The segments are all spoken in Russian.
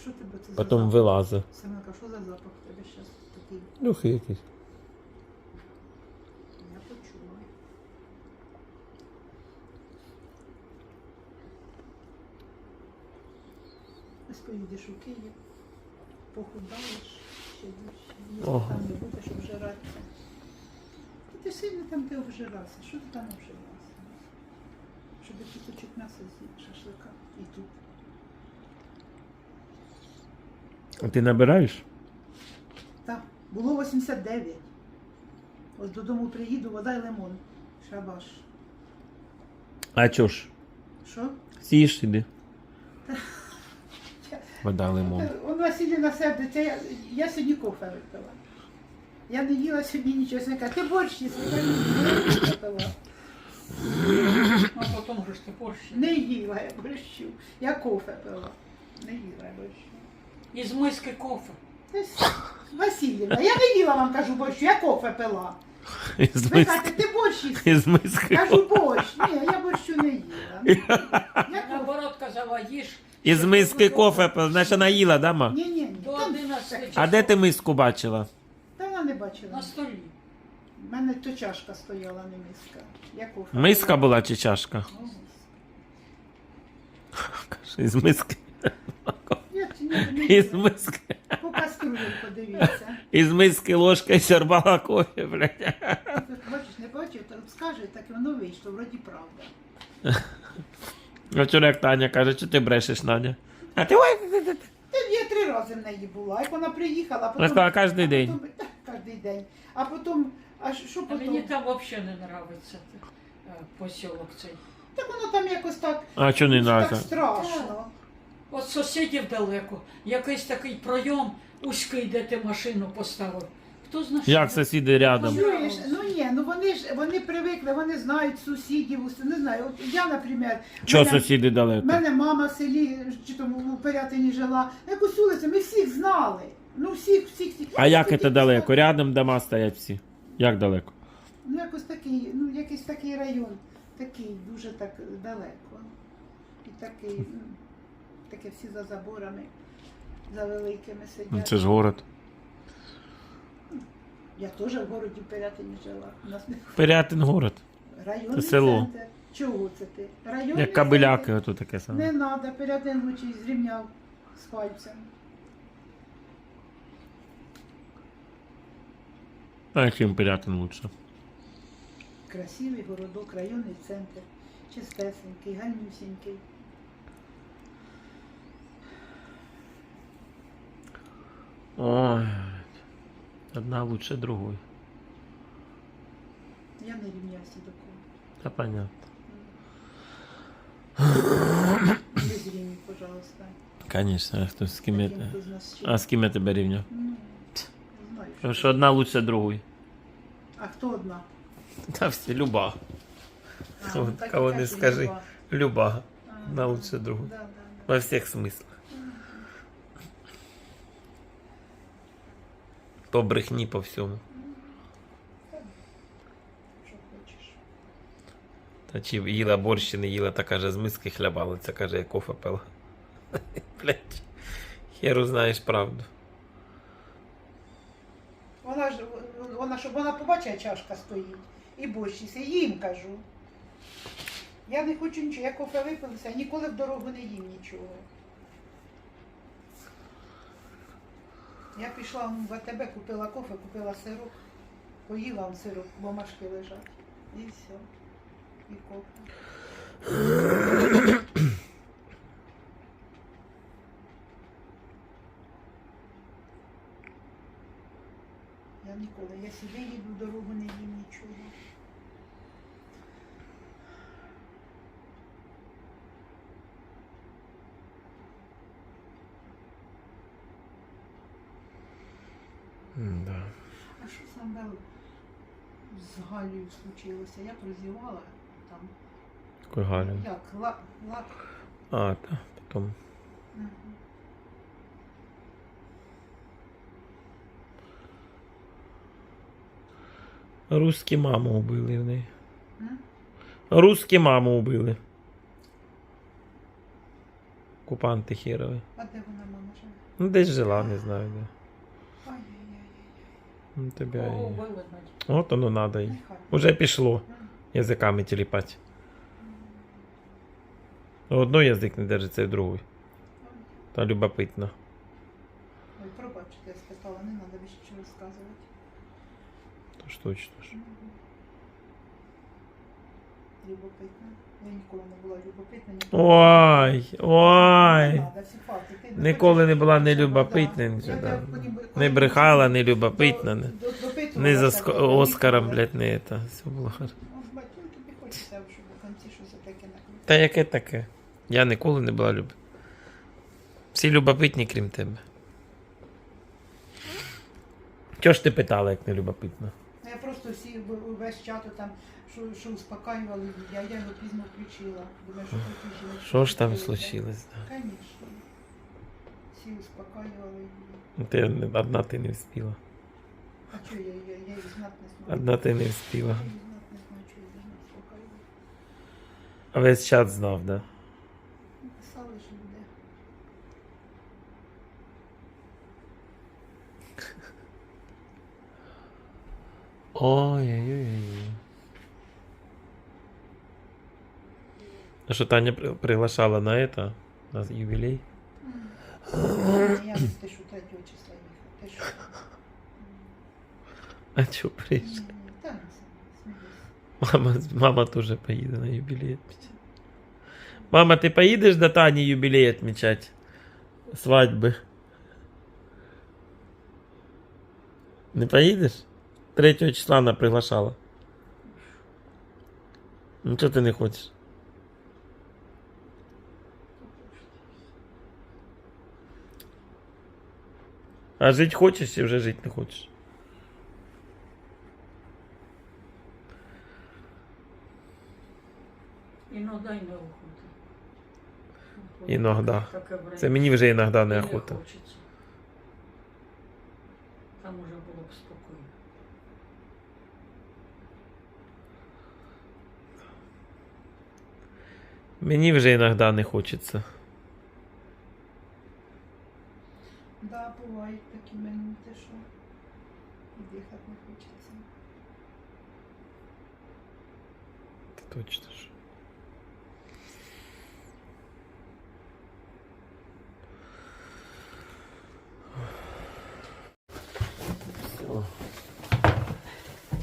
Що тебе це за Потім запах? вилазить. Семенка, що за запах в тебе зараз такий? Духи якісь. Я почула. Ось поїдеш у Київ, похудаєш, ще більше. Їсти Ага. там не будеш обжиратися. Та ти сильно там де обжирався. Що ти там обжирався? Щоб кусочок м'яса з'їв, шашлика і тут. А ти набираєш? Так, було 89. Ось додому приїду, вода і лимон. Шабаш. А чо ж? Що? Сієш іди. Вода лимон. Он Василіна сердиться, я, я сьогодні кофе випила. Я не їла сьогодні нічого. Вона каже, ти борщ їси, я не випила. А потім ж ти борщ. Не їла я борщу. Я кофе пила. Не їла я борщу. Із миски кофе. Ось, Василіна, я не їла вам кажу борщу, я кофе пила. Із Ви миски. кажете, ти борщ. Із миски. Кажу борщ. Ні, я борщу не їла. Я кофе. Наоборот казала, їж. Із миски кофе, пив. значить вона їла, да, ма? Ні, ні, ні. До Там- 11 часов. А де ти миску бачила? Та вона не бачила. На столі. У мене то чашка стояла, не миска. Я кофе. Миска пила. була чи чашка? Ну, миска. Каже, Із миски. Чи Із миски. По каструлі подивіться. Із миски ложкою сорвала кофе, блядь. Бачиш, не бачив, то скаже, так і воно вийшло, вроді правда. А вчора як Таня каже, що ти брешеш, Надя? А ти ой, я три рази в неї була. Як вона приїхала, а потім... Сказала, «Кожний а день». потім- Так, кожний день. А потім, а що А мені там взагалі не подобається посілок цей. Так воно там якось так, А чого не так страшно. От сусідів далеко, якийсь такий пройом узький, де ти машину поставив. Хто знає? Як сусіди рядом? Чуєш, ну ні, ну вони ж вони привикли, вони знають сусідів, усе, не знаю. От я, наприклад, Чого мене- сусіди У далеко? мене мама в селі, чи там у Пирятині жила. Якусь вулицю, ми всіх знали. Ну всіх, всіх, всіх. А як це далеко? Рядом дома стоять всі. Як далеко? Ну якось такий, ну якийсь такий район, такий дуже так далеко. І такий, ну, таке всі за заборами, за великими Ну, сидять. Це ж город. Я теж в городі Пирятині жила. У нас не Пирятин город. районний Це село. центр. Чого це ти? Районний Як кабеляки, ото таке Не треба, Пирятин лучий зрівняв з пальцем. А чим Пирятин лучше? Красивий городок, районний центр, чистесенький, ганюсінький. Ой. Одна лучше другої. Я не рівнявся до кого. Та понятно. Без рівні, пожалуйста. Конечно, а хто з ким я... Таким, хто з нас ще. А з ким я тебе рівняв? Ну, не знаю. Тому що одна лучше другої. А хто одна? Та всі, люба. А, Кого- ну, так і кого не кажуть, скажи. люба. Люба. А, Одна лучше другої. Да, да, да. Во всіх смислах. То брехні по всьому. Та чи їла борщ, чи не їла, та каже, з миски хлябала, це каже, я кофе пила. Блять. Херу знаєш правду. Вона ж вона, щоб вона побачила, чашка стоїть. І борщ. Я їм кажу. Я не хочу нічого, я кофе випилася, ніколи в дорогу не їм нічого. Я пішла в АТБ, купила кофе, купила сироп, поїла вам сироп, бумажки лежать. І все. І кофе. Я ніколи, я сюди їду, дорогу не їм нічого. Да. А що саме з Галею случилося? Я прозівала там. Какой Галя? Як? Ла, ла... А, та, потом. Мгм. Русські маму убили в неї. М? Русські маму убили. окупанти херові. А де вона мама живе? Ну, десь жила, не знаю де. Ай-яй-яй. Ну, тебе О, і... вилинуть. От воно надо. й. Нехай. Уже пішло. Язиками тіліпати. Одно язик не держиться, і другий. Та любопитно. Ой, пробачте, я спитала, не треба більше нічого розказувати. То ж точно ж. Любопитна. Я ніколи не була любопитна. Ой, ой. Ніколи не була не Да. любопитна, Не брехала, не любопитна, не, не за ск- Оскаром, блядь, не это. Все було хорошо. Ну, тобі хочеться, щоб у кінці щось таке накрутити. Та яке таке? Я ніколи не була люб. Всі любопитні, крім тебе. Чого ж ти питала, як не любопитно? Ну, Я просто всі в- весь чат там, що, що успокаювали, я, я його пізно включила. Думаю, що тут жіночка Що ж там включила. случилось? Да? Конечно. Всі успокаювали її. Ну, Ти не- одна ти не вспіла. А що я, я, я їх знати не знаю. Одна ти не вспіла. Я їх знати не знаю, що я должна успокаювати. А весь чат знав, да? Написали, що буде. Ой-ой-ой. А що Таня при- приглашала на это? На юбилей? Я ти що третього числа їхав. Ти що? А чо приїжджа? Ні, ні, Та не сміюсь. Мама, мама тоже поїде на юбилей отмечать. Мама, ти поїдеш до Тані юбилей отмечать? Свадьби. Не поїдеш? 3 числа вона приглашала. Ну чого ти не хочеш? А жити хочеш чи вже жити не хочеш? Іногда й неохота. Іногда. Таке время. Це мені вже іноді І не охота. хочеться. Там уже було б спокійно. Мені вже іноді не хочеться. Да, бувають такі минути, що і дихати не хочеться. Точно ж.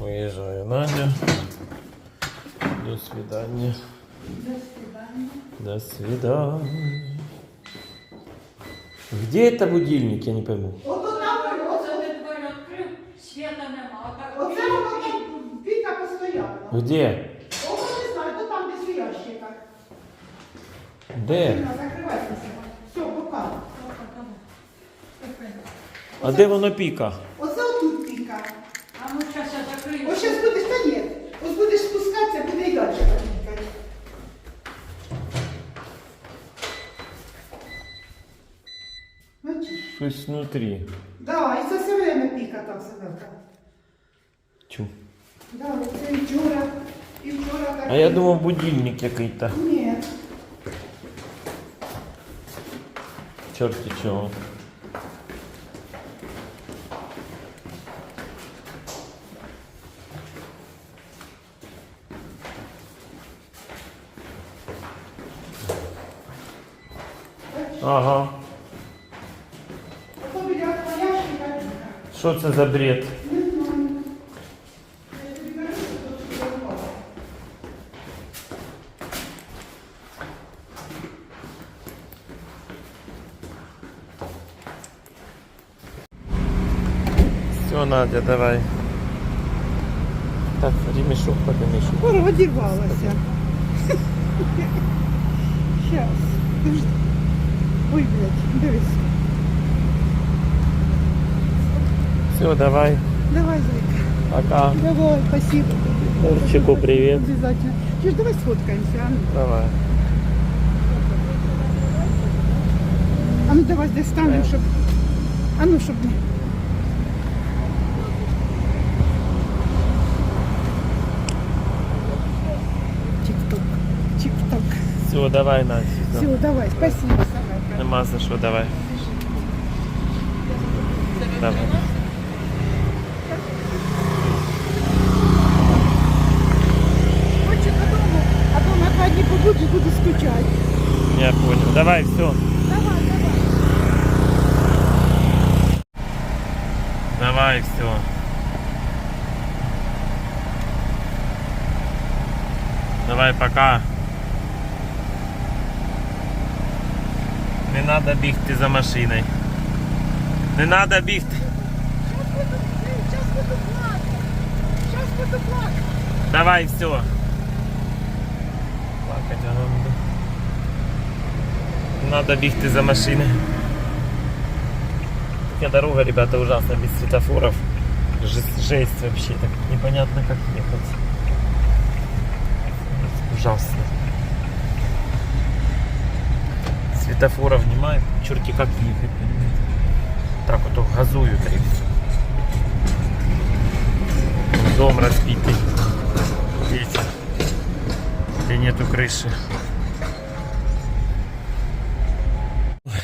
Уезжаю, Надя. До свидания. До свидання. До свидания. Где это будильник, я не пойму. Ото там, Оце ти двері відкрив, світа нема. а так оце воно там піка постояла. Где? Ото не знаю, то там десь у ящиках. Де? Закривайтеся. Все, пока. А де воно піка? Оце Бачиш? Щось внутрі. Да, і це все время піка там сидить. Чу. Да, це і вчора, і вчора так. А я думав будильник який-то. Ні. Чорті чого. Ага. Що це за бред? Все, Надя, давай. Так, ремешок поднимешь. Скоро одірвалася. Щас. Подожди. Ой, блядь, дивись. Все, давай. Давай, зайка. Пока. Давай, спасибо. Мурчику привет. Обязательно. Чуешь, давай сфоткаемся, а ну. Давай. А ну давай здесь станем, щоб... А ну, щоб... не- Тик-ток. Тик-ток. Все, давай, Надя. Все, давай, спасибо, Савель. Нема за що, давай. Давай. Хочу додому, а то на два дні буду скучати. Я понял. Давай, все. Давай, давай. Давай, все. Давай, пока. Не надо бігти за машиною. Не надо бігти. Зараз буду плакати. Зараз буду плакати. Давай, все. Плакать воно буде. Надо бігти за машиною. Такая дорога, ребята, ужасно, без светофоров. Жесть, вообще, так непонятно как ехать. Ужасно. Светофоров немає, черти как ехать? Так вот газуют и. Дом разбитый. Видите? Где нету крыши.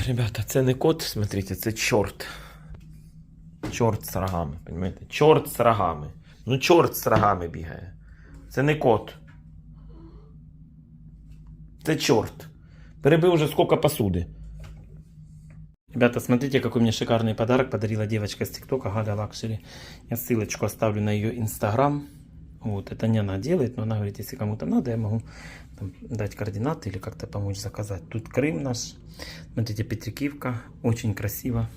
Ребята, це не кот, смотрите, це чорт. Чорт з рогами, понимаете? Чорт з рогами. Ну, чорт з рогами бігає. Це не кот. Це чорт. Перебив уже сколько посуды. Ребята, смотрите, какой мне шикарный подарок подарила девочка с ТикТока Галя Лакшери. Я ссылочку оставлю на ее инстаграм. Вот, это не она делает, но она говорит, если кому-то надо, я могу дать координаты или как-то помочь заказать. Тут Крым наш. Смотрите, Петрикивка. Очень красиво.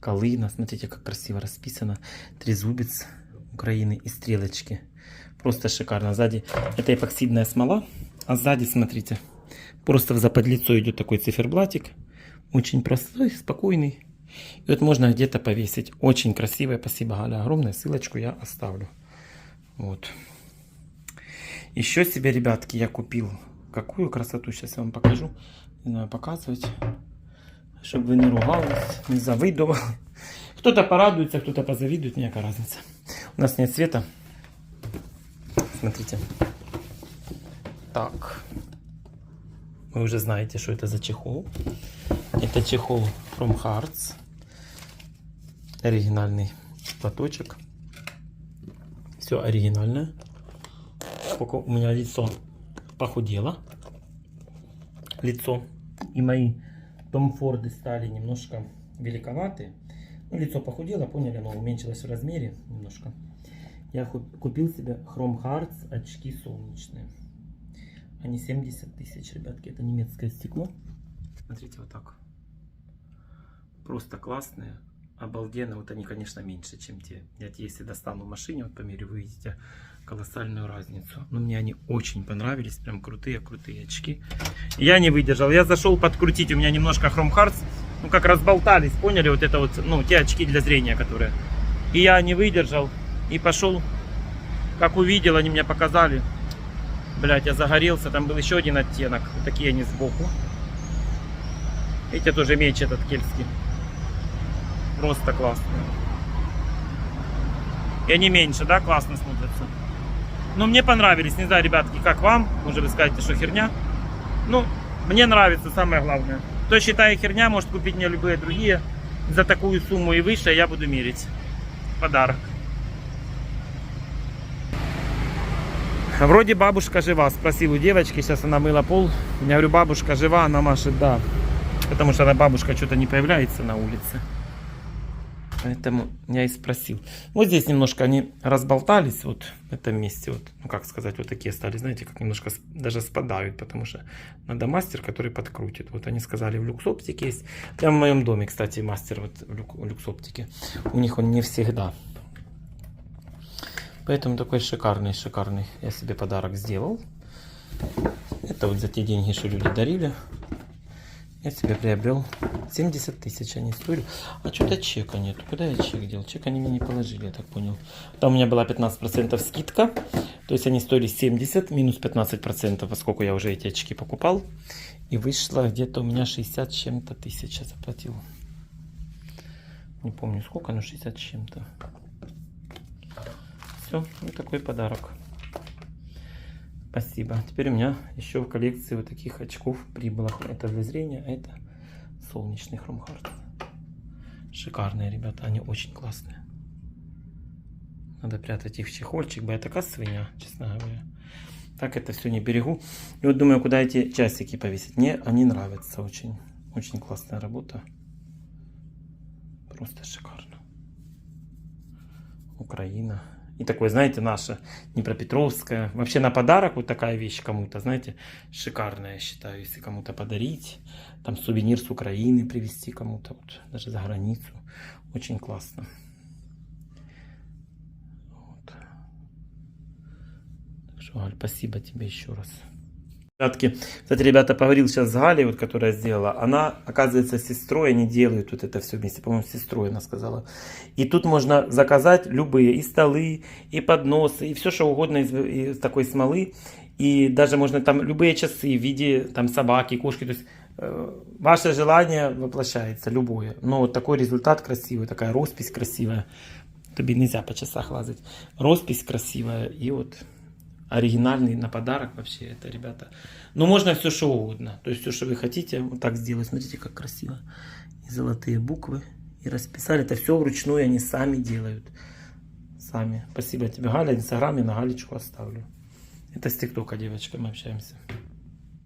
Калына. Смотрите, как красиво расписано. Трезубец Украины и стрелочки. Просто шикарно. Сзади это эпоксидная смола. А сзади, смотрите, просто в заподлицо идет такой циферблатик. Очень простой, спокойный. И вот можно где-то повесить. Очень красивое. Спасибо, Галя, огромное. Ссылочку я оставлю. Вот. Еще себе, ребятки, я купил. Какую красоту сейчас я вам покажу. Не знаю, показывать. Чтобы вы не ругались, не завидовали. Кто-то порадуется, кто-то позавидует. Мне какая разница. У нас нет света. Смотрите. Так. Вы уже знаете, что это за чехол. Это чехол From Hearts. Оригинальный платочек. Все оригинальное. Сколько у меня лицо похудело. Лицо. И мои Том Форды стали немножко великоваты. Ну, лицо похудело, поняли, оно уменьшилось в размере немножко. Я купил себе Chrome Hearts очки солнечные. Они 70 тысяч, ребятки. Это немецкое стекло. Смотрите, вот так. Просто классные. Обалденно. Вот они, конечно, меньше, чем те. Я если достану в машине, вот померю, вы видите колоссальную разницу. Но мне они очень понравились. Прям крутые-крутые очки. Я не выдержал. Я зашел подкрутить. У меня немножко Chrome Hearts. Ну, как разболтались, поняли? Вот это вот, ну, те очки для зрения, которые. И я не выдержал. И пошел. Как увидел, они мне показали. Блять, я загорелся. Там был еще один оттенок. Вот такие они сбоку. Видите, тоже меч этот кельтский. Просто классно. И они меньше, да, классно смотрятся. Ну, мне понравились. Не знаю, ребятки, как вам. Может, вы скажете, что херня. Ну, мне нравится, самое главное. Кто считает херня, может купить мне любые другие. За такую сумму и выше я буду мерить. Подарок. Вроде бабушка жива, спросил у девочки, сейчас она мыла пол. Я говорю, бабушка жива, она машет да. Потому что она бабушка что-то не появляется на улице. Поэтому я и спросил. Вот здесь немножко они разболтались, вот в этом месте, вот, ну как сказать, вот такие стали, знаете, как немножко даже спадают, потому что надо мастер, который подкрутит. Вот они сказали, в люксоптике есть. Прямо в моем доме, кстати, мастер вот в в люксоптике. У них он не всегда. Поэтому такой шикарный, шикарный я себе подарок сделал. Это вот за те деньги, что люди дарили. Я себе приобрел 70 тысяч они стоили. А что-то чека нету. Куда я чек делал? Чек они мне не положили, я так понял. Там у меня была 15% скидка. То есть они стоили 70 минус 15%, поскольку я уже эти очки покупал. И вышло где-то у меня 60 с чем-то тысяч я заплатил. Не помню сколько, но 60 с чем-то. Все, вот такой подарок. Спасибо. Теперь у меня еще в коллекции вот таких очков прибыло. Это для зрения, а это солнечный хромхард. Шикарные, ребята, они очень классные. Надо прятать их в чехольчик, бо я такая честно говоря. Так это все не берегу. И вот думаю, куда эти часики повесить. Мне они нравятся очень. Очень классная работа. Просто шикарно. Украина. И такое, знаете, наша Днепропетровская. Вообще на подарок вот такая вещь кому-то, знаете, шикарная, я считаю, если кому-то подарить. Там сувенир с Украины привезти кому-то, вот, даже за границу. Очень классно. Вот. Галь, спасибо тебе еще раз. Ребятки, кстати, ребята, поговорил сейчас с Галей, вот, которая сделала. Она, оказывается, сестрой, они делают вот это все вместе. По-моему, сестрой она сказала. И тут можно заказать любые и столы, и подносы, и все, что угодно из, из такой смолы. И даже можно там любые часы в виде там собаки, кошки. То есть э, ваше желание воплощается, любое. Но вот такой результат красивый, такая роспись красивая. Тобі нельзя по часах лазать. Роспись красивая. И вот оригинальный на подарок вообще это, ребята. Ну, можно все что угодно. То есть все, что вы хотите, вот так сделать. Смотрите, как красиво. И золотые буквы. И расписали. Это все вручную они сами делают. Сами. Спасибо тебе, Галя. Инстаграм я на Галечку оставлю. Это с ТикТока, девочка, мы общаемся.